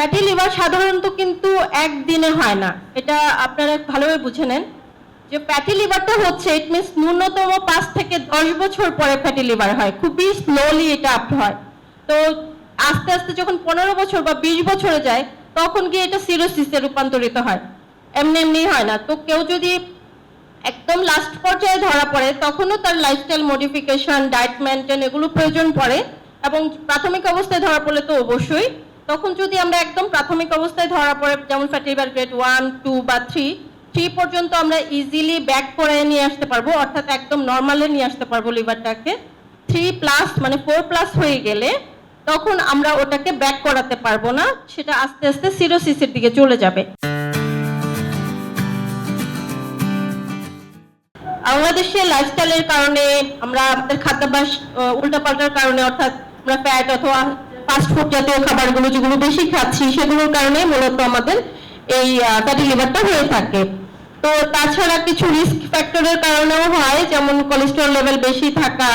Fatty liver সাধারণত কিন্তু একদিনে হয় না। এটা আপনারা ভালোভাবে বুঝে নেন। যে ফ্যাটি লিভারটা হচ্ছে ইট মিনস ন্যূনতম পাঁচ থেকে দশ বছর পরে ফ্যাটি লিভার হয়। খুবই স্লোলি এটা আপ হয়। তো আস্তে আস্তে যখন পনেরো বছর বা বিশ বছরে যায়, তখন গিয়ে এটা সিরোসিসে রূপান্তরিত হয়। এমনি এমনি হয় না। তো কেউ যদি একদম লাস্ট পর্যায়ে ধরা পড়ে, তখনও তার লাইফস্টাইল মডিফিকেশন ডায়েট মেনটেন এগুলো প্রয়োজন পড়ে। এবং প্রাথমিক অবস্থায় ধরা পড়লে তো অবশ্যই তখন যদি আমরা একদম প্রাথমিক অবস্থায় ধরা পড়ে, যেমন fatty liver grade one two বা থ্রি থ্রি পর্যন্ত আমরা ইজিলি ব্যাক করে নিয়ে আসতে পারব, অর্থাৎ একদম নর্মালে নিয়ে আসতে পারব লিভারটাকে থ্রি প্লাস মানে ফোর প্লাস হয়ে গেলে তখন আমরা ওটাকে ব্যাক করাতে পারব না, সেটা আস্তে আস্তে সিরোসিসের দিকে চলে যাবে। বাংলাদেশের লাইফস্টাইলের কারণে, আমরা আমাদের খাদ্যাভ্যাস উল্টাপাল্টার কারণে, অর্থাৎ আমরা ফ্যাট অথবা ফাস্ট ফুড জাতীয় খাবারগুলো যেগুলো বেশি খাচ্ছি, সেগুলোর কারণে মূলত আমাদের এই ফ্যাটি লিভারটা হয়ে থাকে। তো তাছাড়া কিছু রিস্ক ফ্যাক্টরের কারণেও হয়, যেমন কোলেস্টেরল লেভেল বেশি থাকা,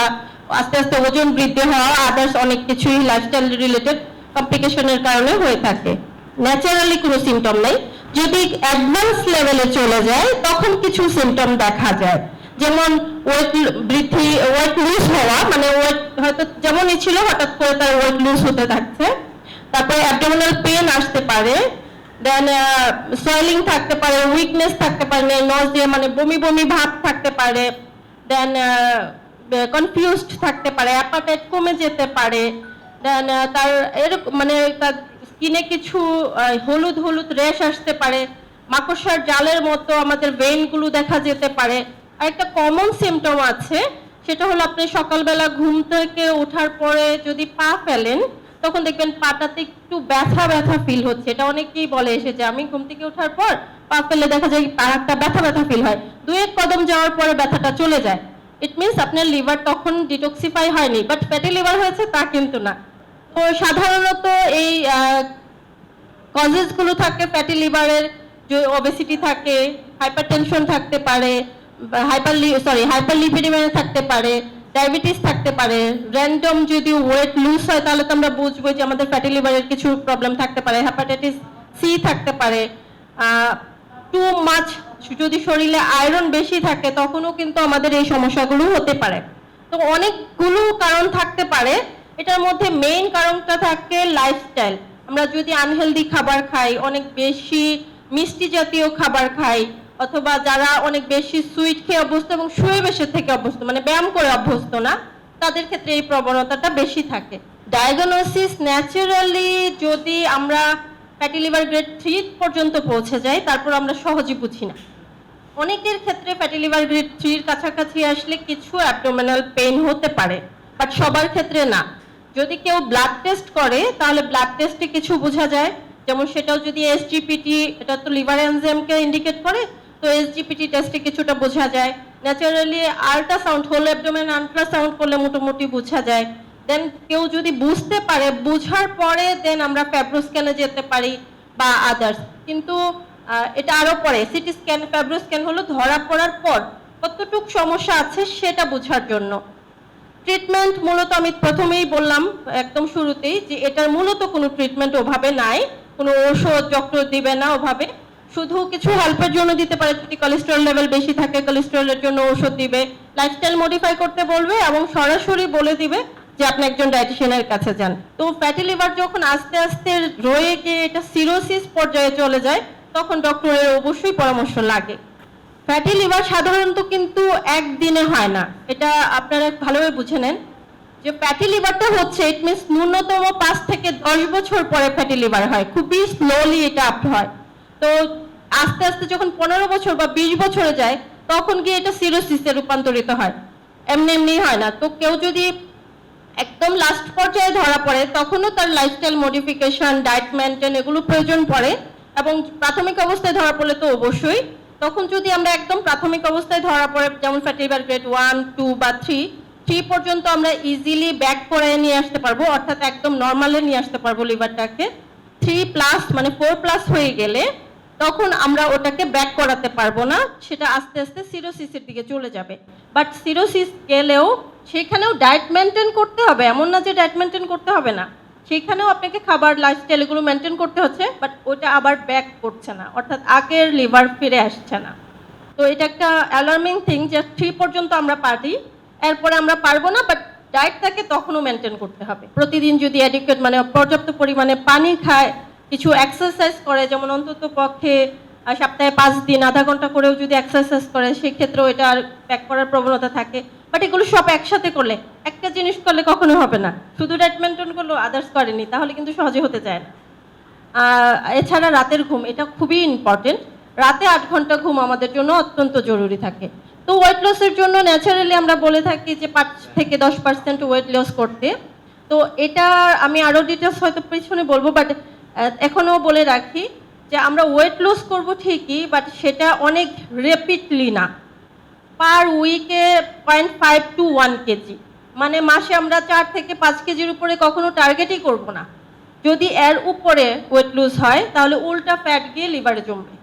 আস্তে আস্তে ওজন বৃদ্ধি হওয়া আদার্স অনেক কিছুই লাইফস্টাইল রিলেটেড কমপ্লিকেশনের কারণে হয়ে থাকে। ন্যাচারালি কোনো সিমটম নেই। যদি অ্যাডভান্স লেভেলে চলে যায়, তখন কিছু সিমটম দেখা যায়। যেমন ওয়েট বৃদ্ধি ওয়েট লুজ হওয়া মানে ওয়েট হয়তো যেমনই ছিল, হঠাৎ করে তার ওয়েট লুজ হতে থাকছে। তারপরে অ্যাবডোমিনাল পেন আসতে পারে। দেন সোয়েলিং থাকতে পারে উইকনেস থাকতে পারে নজ দিয়ে মানে বমি বমি ভাব থাকতে পারে। দেন কনফিউজড থাকতে পারে অ্যাপাটাইট কমে যেতে পারে। দেন তার এরকম মানে তার স্কিনে কিছু হলুদ হলুদ রেশ আসতে পারে। মাকড়সার জালের মতো আমাদের ভেইনগুলো দেখা যেতে পারে। একটা কমন সিমটম আছে, সেটা হলো আপনি সকালবেলা ঘুম থেকে ওঠার পরে যদি পা ফেলেন, তখন দেখবেন পাটাতে একটু ব্যথা ব্যথা ফিল হচ্ছে। এটা অনেকেই বলে এসেছে, আমি ঘুম থেকে ওঠার পর পা ফেলে দেখা যায় পা একটা ব্যথা ব্যথা ফিল হয়। দুই এক কদম যাওয়ার পরে ব্যথাটা চলে যায়। ইট মিনস আপনার লিভার তখন ডিটক্সিফাই হয়নি বাট ফ্যাটি লিভার হয়েছে তা কিন্তু না। তো সাধারণত এই কজেসগুলো থাকে ফ্যাটি লিভারের যে ওবেসিটি থাকে হাইপারটেনশন থাকতে পারে হাইপার সরি হাইপার লিপিডিমিয়া থাকতে পারে ডায়াবেটিস থাকতে পারে র্যান্ডম যদি ওয়েট লুজ হয়, তাহলে তো আমরা বুঝব যে আমাদের ফ্যাটি লিভারের কিছু প্রবলেম থাকতে পারে হ্যাপাটাইটিস সি থাকতে পারে টু মাছ যদি শরীরে আয়রন বেশি থাকে, তখনও কিন্তু আমাদের এই সমস্যাগুলো হতে পারে। তো অনেকগুলো কারণ থাকতে পারে, এটার মধ্যে মেইন কারণটা থাকে লাইফস্টাইল আমরা যদি আনহেলদি খাবার খাই, অনেক বেশি মিষ্টি জাতীয় খাবার খাই অথবা যারা অনেক বেশি সুইট খেয়ে অভ্যস্ত এবং শুয়ে বসে থেকে অভ্যস্ত মানে ব্যায়াম করে অভ্যস্ত না, তাদের ক্ষেত্রে এই প্রবণতাটা বেশি থাকে। ডায়াগনোসিস ন্যাচারালি যদি আমরা ফ্যাটি লিভার গ্রেড থ্রি পর্যন্ত পৌঁছে যাই, তারপর আমরা সহজে বুঝি না। অনেকের ক্ষেত্রে ফ্যাটি লিভার গ্রেড থ্রির কাছাকাছি আসলে কিছু অ্যাবডোমিনাল পেইন হতে পারে বাট সবার ক্ষেত্রে না। যদি কেউ ব্লাড টেস্ট করে, তাহলে ব্লাড টেস্টে কিছু বোঝা যায়। যেমন সেটাও যদি এসজিপিটি এটা তো লিভার এনজাইমকে ইন্ডিকেট করে তো এসজিপিটি টেস্টে কিছুটা বোঝা যায়। Naturally ultrasound whole abdomen ultrasound করলে মোটামুটি বোঝা যায়। দেন কেউ যদি বুঝতে পারে, বুঝার পরে দেন আমরা ফ্যাব্রোস্ক্যানে যেতে পারি বা আদার্স কিন্তু এটা আরও পরে সিটি স্ক্যান ফ্যাব্রোস্ক্যান হলো ধরা পড়ার পর কতটুক সমস্যা আছে সেটা বোঝার জন্য। ট্রিটমেন্ট মূলত আমি প্রথমেই বললাম একদম শুরুতেই যে এটার মূলত কোনো ট্রিটমেন্ট ওভাবে নাই। কোনো ঔষধ ডক্টর দিবে না ওভাবে। শুধু কিছু হেল্পের জন্য দিতে পারে, যদি কোলেস্টেরল লেভেল বেশি থাকে কোলেস্টেরলের জন্য ঔষধ দিবে লাইফস্টাইল মডিফাই করতে বলবে এবং সরাসরি বলে দিবে যে আপনি একজন ডায়েটিশিয়ানের কাছে যান। তো ফ্যাটি লিভার যখন আস্তে আস্তে রয়ে গিয়ে এটা সিরোসিস পর্যায়ে চলে যায়, তখন ডক্টরের অবশ্যই পরামর্শ লাগে। ফ্যাটি লিভার সাধারণত কিন্তু একদিনে হয় না। এটা আপনারা ভালোভাবে বুঝে নেন। যে ফ্যাটি লিভারটা হচ্ছে ইট মিনস ন্যূনতম পাঁচ থেকে দশ বছর পরে ফ্যাটি লিভার হয়। খুবই স্লোলি এটা আপ হয়। তো আস্তে আস্তে যখন পনেরো বছর বা বিশ বছরে যায়, তখন গিয়ে এটা সিরোসিসে রূপান্তরিত হয়। এমনি এমনি হয় না। তো কেউ যদি একদম লাস্ট পর্যায়ে ধরা পড়ে, তখনও তার লাইফস্টাইল মডিফিকেশন ডায়েট মেনটেন এগুলো প্রয়োজন পড়ে এবং প্রাথমিক অবস্থায় ধরা পড়লে তো অবশ্যই। তখন যদি আমরা একদম প্রাথমিক অবস্থায় ধরা পড়ে, যেমন ফ্যাটি গ্রেড ওয়ান টু বা থ্রি থ্রি পর্যন্ত আমরা ইজিলি ব্যাক করে নিয়ে আসতে পারব, অর্থাৎ একদম নর্মালে নিয়ে আসতে পারব লিভারটাকে থ্রি প্লাস মানে ফোর প্লাস হয়ে গেলে তখন আমরা ওটাকে ব্যাক করাতে পারব না, সেটা আস্তে আস্তে সিরোসিসের দিকে চলে যাবে। বাট সিরোসিস গেলেও সেখানেও ডায়েট মেনটেন করতে হবে, এমন না যে ডায়েট মেনটেন করতে হবে না। সেখানেও আপনাকে খাবার লাইফস্টাইল এগুলো মেনটেন করতে হচ্ছে বাট ওটা আবার ব্যাক করছে না, অর্থাৎ আগের লিভার ফিরে আসছে না। তো এটা একটা অ্যালার্মিং থিং যে থ্রি পর্যন্ত আমরা পারি, এরপরে আমরা পারব না বাট ডায়েটটাকে তখনও মেনটেন করতে হবে। প্রতিদিন যদি অ্যাডিকুয়েট মানে পর্যাপ্ত পরিমাণে পানি খায় কিছু এক্সারসাইজ করে, যেমন অন্তত পক্ষে সপ্তাহে পাঁচ দিন, আধা ঘণ্টা করেও যদি এক্সারসাইজ করে, সেক্ষেত্রেও এটা আর ব্যাক করার প্রবণতা থাকে। বাট এগুলো সব একসাথে করলে, একটা জিনিস করলে কখনো হবে না। শুধু ডায়েট মেনটেন করল আদার্স করেনি, তাহলে কিন্তু সহজে হতে চায় না। এছাড়া রাতের ঘুম, এটা খুবই ইম্পর্টেন্ট রাতে আট ঘণ্টা ঘুম আমাদের জন্য অত্যন্ত জরুরি থাকে। তো ওয়েট লসের জন্য ন্যাচারালি আমরা বলে থাকি যে পাঁচ থেকে দশ পার্সেন্ট ওয়েট লস করতে। তো এটা আমি আরও ডিটেলস হয়তো পিছনে বলব বাট এখনও বলে রাখি যে আমরা ওয়েট লস করব ঠিকই বাট সেটা অনেক রেপিডলি না। পার উইকে point five two one kg. মানে মাসে আমরা চার থেকে পাঁচ কেজির উপরে কখনো টার্গেটই করব না। যদি এর উপরে ওয়েট লুজ হয়, তাহলে উল্টা ফ্যাট গিয়ে লিভারে জমবে।